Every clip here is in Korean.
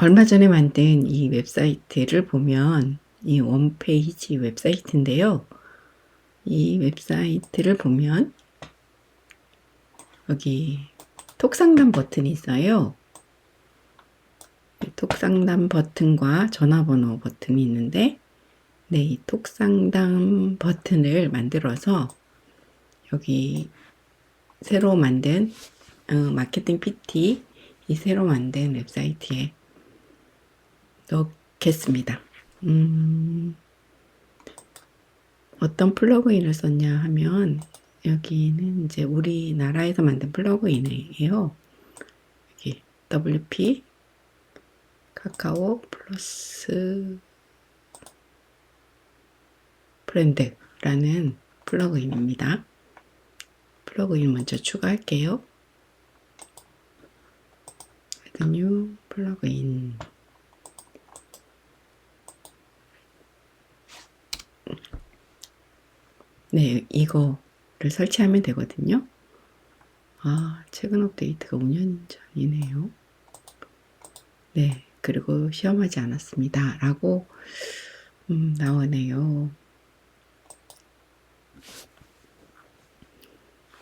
얼마 전에 만든 이 웹사이트를 보면 이 홈페이지 웹사이트인데요. 이 웹사이트를 보면 여기 톡상담 버튼이 있어요. 톡상담 버튼과 전화번호 버튼이 있는데 네, 이 톡상담 버튼을 만들어서 여기 새로 만든 어, 마케팅 PT 이 새로 만든 웹사이트에 넣겠습니다. 음, 어떤 플러그인을 썼냐 하면 여기는 이제 우리나라에서 만든 플러그인이에요. 여기 WP 카카오 플러스 브랜드라는 플러그인입니다. 플러그인 먼저 추가할게요. new 플러그인 네, 이거를 설치하면 되거든요. 아, 최근 업데이트가 5년 전이네요. 네, 그리고 시험하지 않았습니다. 라고, 음, 나오네요.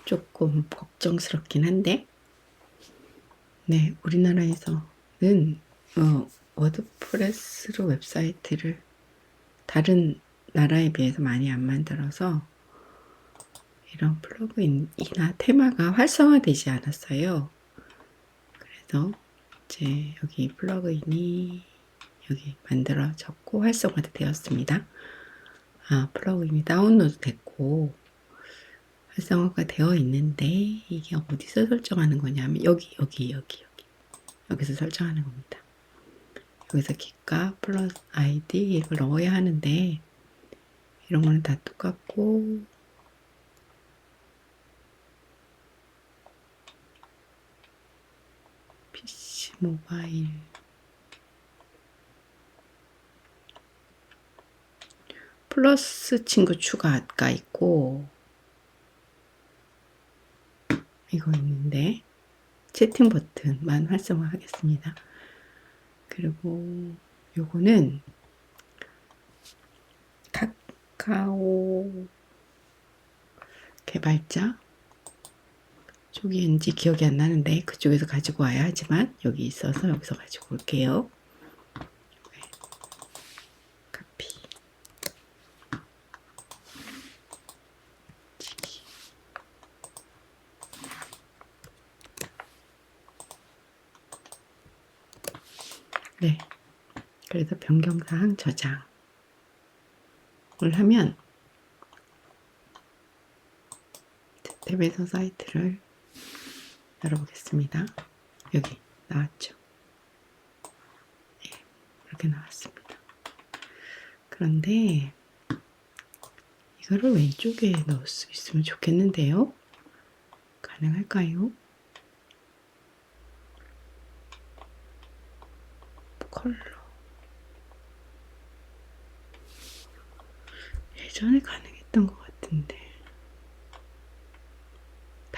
조금 걱정스럽긴 한데, 네, 우리나라에서는, 어, 워드프레스로 웹사이트를 다른 나라에 비해서 많이 안 만들어서 이런 플러그인이나 테마가 활성화되지 않았어요. 그래서 이제 여기 플러그인이 여기 만들어졌고 활성화되었습니다. 아, 플러그인이 다운로드 됐고 활성화가 되어 있는데 이게 어디서 설정하는 거냐면 여기 여기 여기 여기 여기서 설정하는 겁니다. 여기서 기가 플러스 아이디 이걸 넣어야 하는데 이런 거는 다 똑같고 모바일 플러스 친구 추가가 있고 이거 있는데 채팅 버튼만 활성화하겠습니다. 그리고 요거는 카카오 개발자 쪽인지 기억이 안 나는데 그쪽에서 가지고 와야 하지만 여기 있어서 여기서 가지고 올게요. 네. 카피 네. 그래서 변경사항 저장을 하면 탭에서 사이트를 열어보겠습니다. 여기 나왔죠. 네, 이렇게 나왔습니다. 그런데 이거를 왼쪽에 넣을 수 있으면 좋겠는데요. 가능할까요? 컬러 예전에 가능했던 것 같은데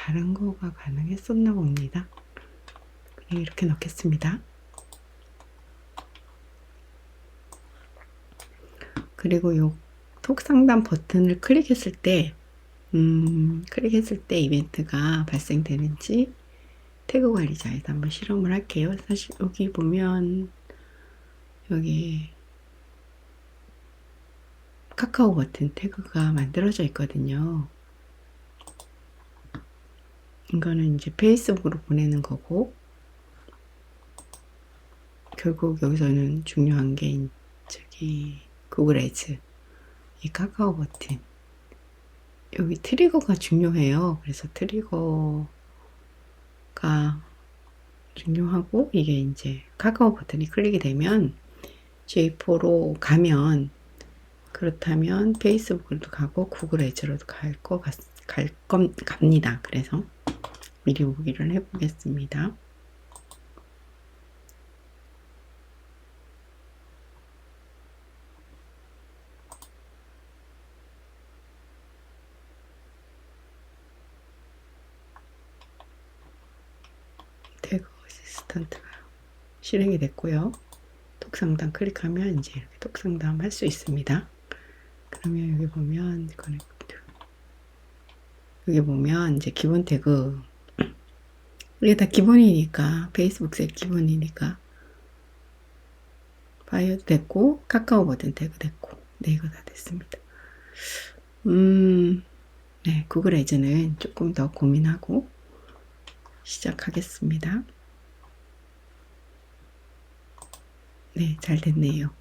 다른 거가 가능했었나 봅니다. 그냥 이렇게 넣겠습니다. 그리고 요 톡 상담 버튼을 클릭했을 때, 음, 클릭했을 때 이벤트가 발생되는지 태그 관리자에서 한번 실험을 할게요. 사실 여기 보면 여기 카카오 버튼 태그가 만들어져 있거든요. 이거는 이제 페이스북으로 보내는 거고 결국 여기서는 중요한 게 저기 구글 애즈 이 카카오 버튼 여기 트리거가 중요해요. 그래서 트리거가 중요하고 이게 이제 카카오 버튼이 클릭이 되면 J4로 가면 그렇다면 페이스북으로도 가고 구글 애즈로도 갈거 갈건 갑니다. 그래서 미리 보기를 해보겠습니다. 태그 어시스턴트가 실행이 됐고요. 톡 상담 클릭하면 이제 이렇게 톡 상담 할 수 있습니다. 그러면 여기 보면 커넥트 여기 보면 이제 기본 태그 이게 다 기본이니까 페이스북 셋 기본이니까 바이오 됐고 카카오 버튼 태그 됐고 네 이거 다 됐습니다. 음, 네 구글 에즈는 조금 더 고민하고 시작하겠습니다. 네, 잘 됐네요.